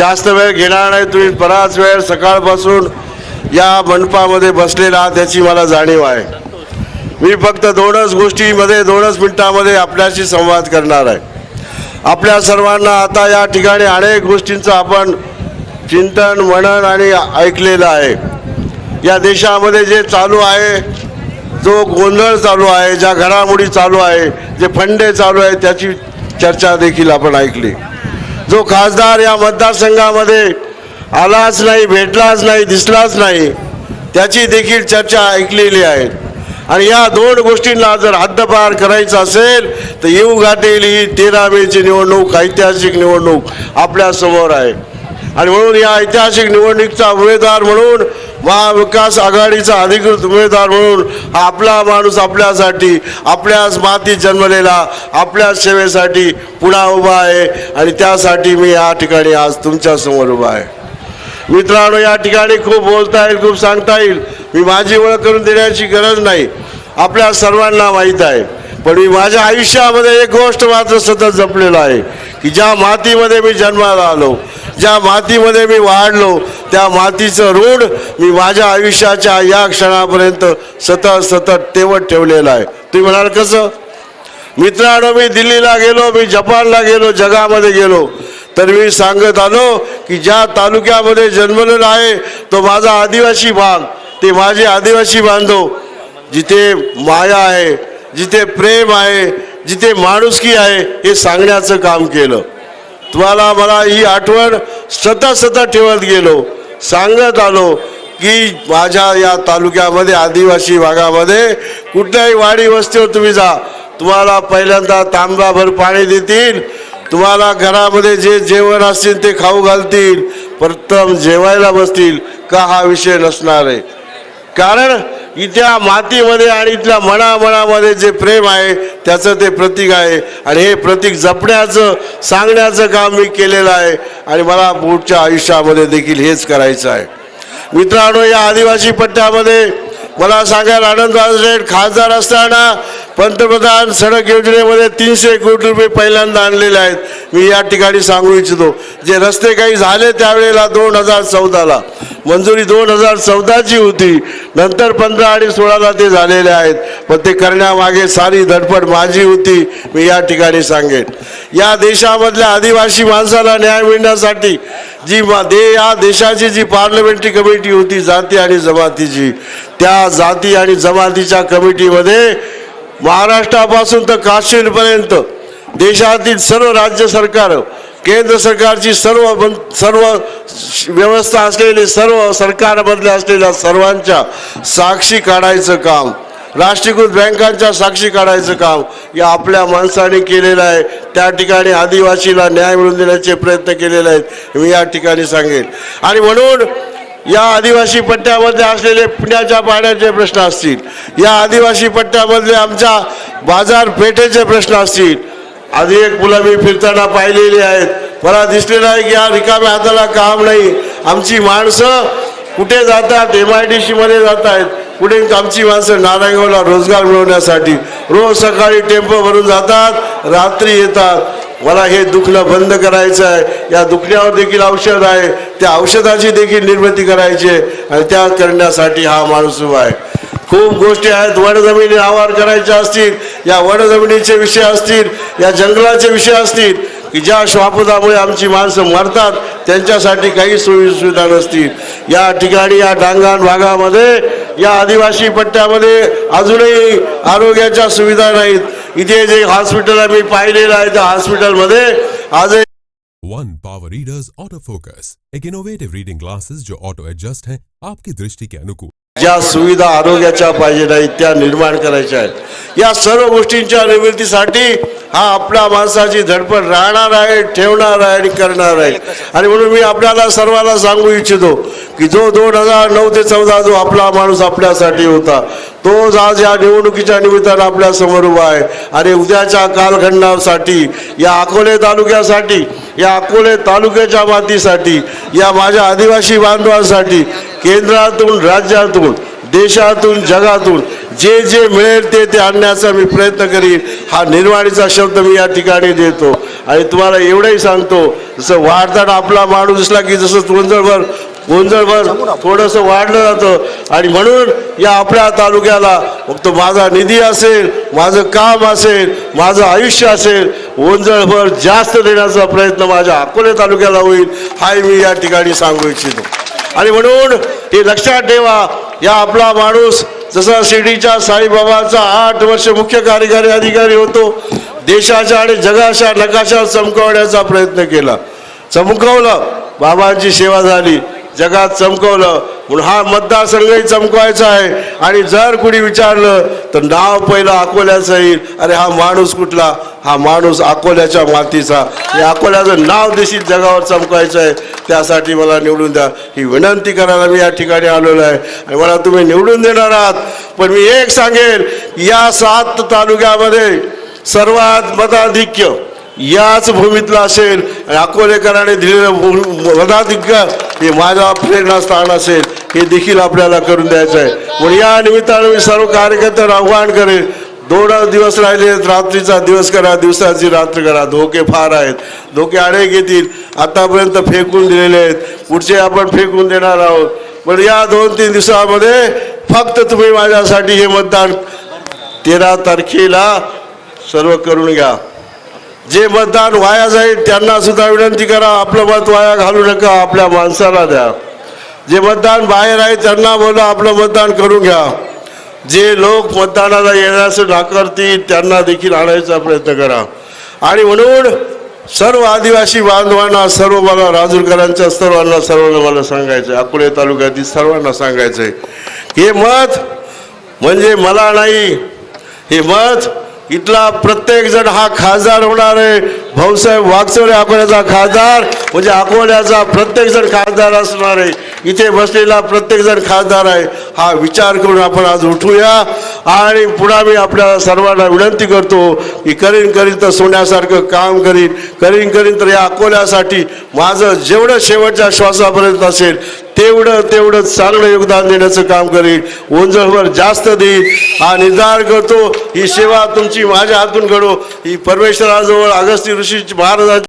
जास्त वेळ घेणार नाही. तुम्ही बराच वेळ सकाळपासून या मंडपामध्ये बसलेला आहात याची मला जाणीव आहे. मी फक्त दोनच गोष्टीमध्ये दोनच मिनटामध्ये आपल्याशी संवाद करणार आहे. आपल्या सर्वांना आता या ठिकाणी अनेक गोष्टींचं आपण चिंतन मनन आणि ऐकलेलं आहे. या देशामध्ये जे चालू आहे जो गोंधळ चालू आहे ज्या घडामोडी चालू आहे जे फंडे चालू आहे त्याची चर्चा देखील आपण ऐकली. जो खासदार या मतदारसंघामध्ये आलाच नाही भेटलाच नाही दिसलाच नाही त्याची देखील चर्चा ऐकलेली आहे. आणि या दोन गोष्टींना जर हद्दपार करायचं असेल तर येऊ घाटेल ही तेरा मेची निवडणूक ऐतिहासिक निवडणूक आपल्यासमोर आहे. आणि म्हणून या ऐतिहासिक निवडणुकीचा उमेदवार म्हणून महाविकास आघाडीचा अधिकृत उमेदवार म्हणून हा आपला माणूस आपल्यासाठी आपल्याच मातीत जन्मलेला आपल्याच सेवेसाठी पुन्हा उभा आहे. आणि त्यासाठी मी या ठिकाणी आज तुमच्यासमोर उभा आहे. मित्रांनो या ठिकाणी खूप बोलता येईल खूप सांगता येईल. मी माझी ओळख करून देण्याची गरज नाही. आपल्या सर्वांना माहीत आहे. पण मी माझ्या आयुष्यामध्ये एक गोष्ट मात्र सतत जपलेलं आहे की ज्या मातीमध्ये मी जन्माला आलो ज्या मातीमध्ये मी वाढलो त्या मातीचं ऋण मी माझ्या आयुष्याच्या या क्षणापर्यंत सतत सतत तेवत ठेवलेलं आहे. तुम्ही म्हणाल कसं? मित्रांनो मी दिल्लीला गेलो मी जपानला गेलो जगामध्ये गेलो. तर मी सांगत आलो की ज्या तालुक्यामध्ये जन्मलेला आहे तो माझा आदिवासी भाग. ते माझे आदिवासी बांधव जिथे माया आहे जिथे प्रेम आहे जिथे माणुसकी आहे हे सांगण्याचं काम केलं. तुम्हाला मला ही आठवण सतत सतत ठेवत गेलो. सांगत आलो की माझ्या या तालुक्यामध्ये आदिवासी भागामध्ये कुठल्याही वाडी वस्तीवर तुम्ही जा. तुम्हाला पहिल्यांदा तांब्याभर पाणी देतील. तुम्हाला घरामध्ये जे जेवण असतील ते खाऊ घालतील. प्रथम जेवायला बसतील. का हा विषय नसणार आहे. कारण इथल्या मातीमध्ये आणि इथल्या मनामनामध्ये जे प्रेम आहे त्याचं ते प्रतीक आहे. आणि हे प्रतीक जपण्याचं सांगण्याचं काम मी केलेलं आहे. आणि मला पुढच्या आयुष्यामध्ये देखील हेच करायचं आहे. मित्रांनो या आदिवासी पट्ट्यामध्ये मला सांगायला आनंद वाटत खासदार असताना पंतप्रधान सडक योजनेमध्ये तीनशे कोटी रुपये पहिल्यांदा आणलेले आहेत. मी या ठिकाणी सांगू इच्छितो जे रस्ते काही झाले त्यावेळेला दोन हजार चौदाला. मंजुरी दोन हजार चौदाची होती. नंतर पंधरा आणि सोळाला ते झालेले आहेत. पण ते करण्यामागे सारी धडपड माझी होती मी या ठिकाणी सांगेन. या देशामधल्या आदिवासी माणसाला न्याय मिळण्यासाठी जी मा- दे या देशाची जी पार्लमेंटरी कमिटी होती जाती आणि जमातीची त्या जाती आणि जमातीच्या कमिटीमध्ये महाराष्ट्रापासून तर काश्मीरपर्यंत देशातील सर्व राज्य सरकार केंद्र सरकारची सर्व सर्व व्यवस्था असलेली सर्व सरकारमधल्या असलेल्या सर्वांच्या साक्षी काढायचं काम राष्ट्रीयकृत बँकांच्या साक्षी काढायचं काम या आपल्या माणसाने केलेलं आहे. त्या ठिकाणी आदिवासीला न्याय मिळवून देण्याचे प्रयत्न केलेले आहेत. मी या ठिकाणी सांगेन. आणि म्हणून या आदिवासी पट्ट्यामध्ये असलेले पिण्याच्या पाण्याचे प्रश्न असतील या आदिवासी पट्ट्यामधले आमच्या बाजारपेठेचे प्रश्न असतील आधी एक मुलं मी फिरताना पाहिलेली आहेत. मला दिसलेलं आहे की या रिकाम्या हाताला काम नाही. आमची माणसं कुठे जातात? एम आय डी सीमध्ये जात आहेत कुठे आमची माणसं नारायणगावला रोजगार मिळवण्यासाठी? रोज सकाळी टेम्पो भरून जातात रात्री येतात. मला हे दुखणं बंद करायचं आहे. या दुखण्यावर देखील औषध आहे. त्या औषधाची देखील निर्मिती करायची आहे. आणि त्या करण्यासाठी हा माणूस उभा आहे. खूप गोष्टी आहेत. वनजमिनी आवार करायच्या असतील या वनजमिनीचे विषय असतील या जंगलाचे विषय असतील की ज्या श्वापदामुळे आमची माणसं मरतात त्यांच्यासाठी काही सोयी सुविधा नसतील. या ठिकाणी या डांगण भागामध्ये या आदिवासी पट्ट्यामध्ये अजूनही आरोग्याच्या सुविधा नाहीत. इथे जे हॉस्पिटल आम्ही पाहिलेलं आहे त्या हॉस्पिटलमध्ये आजही one power readers auto focus एक इनोवेटिव रीडिंग ग्लासेस जो ऑटो एडजस्ट है आपकी दृष्टि के अनुकूल ज्या सुविधा आरोग्याच्या पाहिजे नाहीत त्या निर्माण करायच्या आहेत. या सर्व गोष्टींच्या निर्मितीसाठी हा आपल्या माणसाची धडपड राहणार आहे ठेवणार आहे आणि करणार आहे. आणि म्हणून मी आपल्याला सर्वांना सांगू इच्छितो की जो दोन हजार नऊ ते चौदा जो आपला माणूस आपल्यासाठी होता तोच आज या निवडणुकीच्या निमित्तानं आपल्यासमोर उभा आहे. आणि उद्याच्या कालखंडासाठी या अकोले तालुक्यासाठी या अकोले तालुक्याच्या मातीसाठी या माझ्या आदिवासी बांधवांसाठी केंद्रातून राज्यातून देशातून जगातून जे जे मिळेल ते ते आणण्याचा मी प्रयत्न करीन. हा निर्वाणीचा शब्द मी या ठिकाणी देतो. आणि तुम्हाला एवढंही सांगतो जसं वाढताना आपला माणूस दिसला की जसं गोंधळभर गोंधळभर थोडंसं वाढलं जातं. आणि म्हणून या आपल्या तालुक्याला फक्त माझा निधी असेल माझं काम असेल माझं आयुष्य असेल ओंजळभर जास्त देण्याचा प्रयत्न माझ्या अकोले तालुक्याला होईल हाही मी या ठिकाणी सांगू इच्छितो. आणि म्हणून हे लक्षात ठेवा या आपला माणूस जसा शिर्डीच्या साईबाबांचा आठ वर्ष मुख्य कार्यकारी अधिकारी होतो देशाच्या आणि जगाच्या नकाशा चमकवण्याचा प्रयत्न केला. चमकवलं बाबांची सेवा झाली. जगात चमकवलं. म्हणून हा मतदारसंघही चमकवायचा आहे. आणि जर कुणी विचारलं तर नाव पहिलं अकोल्याचं येईल. अरे हा माणूस कुठला? हा माणूस अकोल्याच्या मातीचा. हे अकोल्याचं नाव देखील जगावर चमकवायचं आहे. त्यासाठी मला निवडून द्या. ही विनंती करायला मी या ठिकाणी आलेलो आहे. आणि मला तुम्ही निवडून देणार आहात. पण मी एक सांगेन या सात तालुक्यामध्ये सर्वात मताधिक्य याच भूमीतला असेल अकोलेकरांनी दिलेलं भू- हे माझा प्रेरणास्थान असेल हे देखील आपल्याला करून द्यायचं आहे. म्हणून या निमित्तानं मी सर्व कार्यकर्त्यांना आव्हान करेन दोनच दिवस राहिले आहेत. रात्रीचा दिवस करा दिवसाची रात्र करा. धोके फार आहेत. धोके अनेक येतील. आतापर्यंत फेकून दिलेले आहेत. पुढचे आपण फेकून देणार आहोत. पण या दोन तीन दिवसामध्ये फक्त तुम्ही माझ्यासाठी हे मतदान तेरा तारखेला सर्व करून घ्या. जे मतदान वाया जाईल त्यांना सुद्धा विनंती करा आपलं मत वाया घालू नका आपल्या माणसाला द्या. जे मतदान बाहेर आहे त्यांना बोला आपलं मतदान करून घ्या. जे लोक मतदानाला येण्यास नाकारतील त्यांना देखील आणायचा प्रयत्न करा. आणि म्हणून सर्व आदिवासी बांधवांना सर्व मला राजूरकरांच्या सर्वांना सर्वांना मला सांगायचं अकोले तालुक्यातील सर्वांना सांगायचं आहे हे मत म्हणजे मला नाही हे मत इथला प्रत्येक जण हा खासदार होणार आहे. भाऊसाहेब वागचोरे अकोल्याचा खासदार म्हणजे अकोल्याचा प्रत्येक जण खासदार असणार आहे. इथे बसलेला प्रत्येक जण खासदार आहे. हा विचार करून आपण आज उठूया. आणि पुन्हा मी आपल्या सर्वांना विनंती करतो की करीन करीन तर सोन्यासारखं काम करीन. करीन करीन तर या अकोल्यासाठी माझं जेवढं शेवटच्या श्वासापर्यंत असेल तेवढं तेवढं चांगलं योगदान देण्याचं काम करीन. ओंजळभर जास्त देईल हा निर्धार करतो ही सेवा तुमची माझ्या हातून घडो. ही परमेश्वराजवळ अगस्ती ऋषी महाराजांची